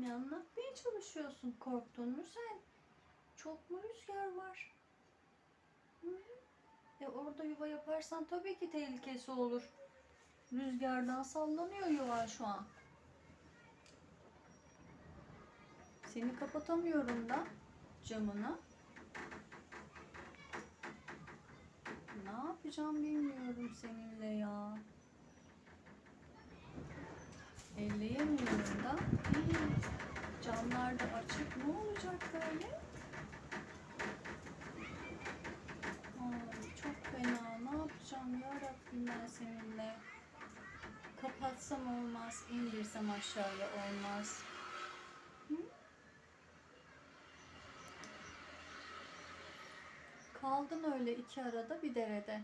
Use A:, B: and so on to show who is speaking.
A: Ne anlatmaya çalışıyorsun? Korktun mu sen? Çok mu rüzgar var? E orada yuva yaparsan tabii ki tehlikesi olur. Rüzgardan sallanıyor yuva şu an. Seni kapatamıyorum da camını. Ne yapacağım bilmiyorum seninle ya. Elleyemiyorum Camlar da açık. Ne olacak böyle? Ay, çok fena. Ne yapacağım ya Rabbim ben seninle? Kapatsam olmaz, indirsem aşağıya olmaz. Hı? Kaldın öyle iki arada bir derede.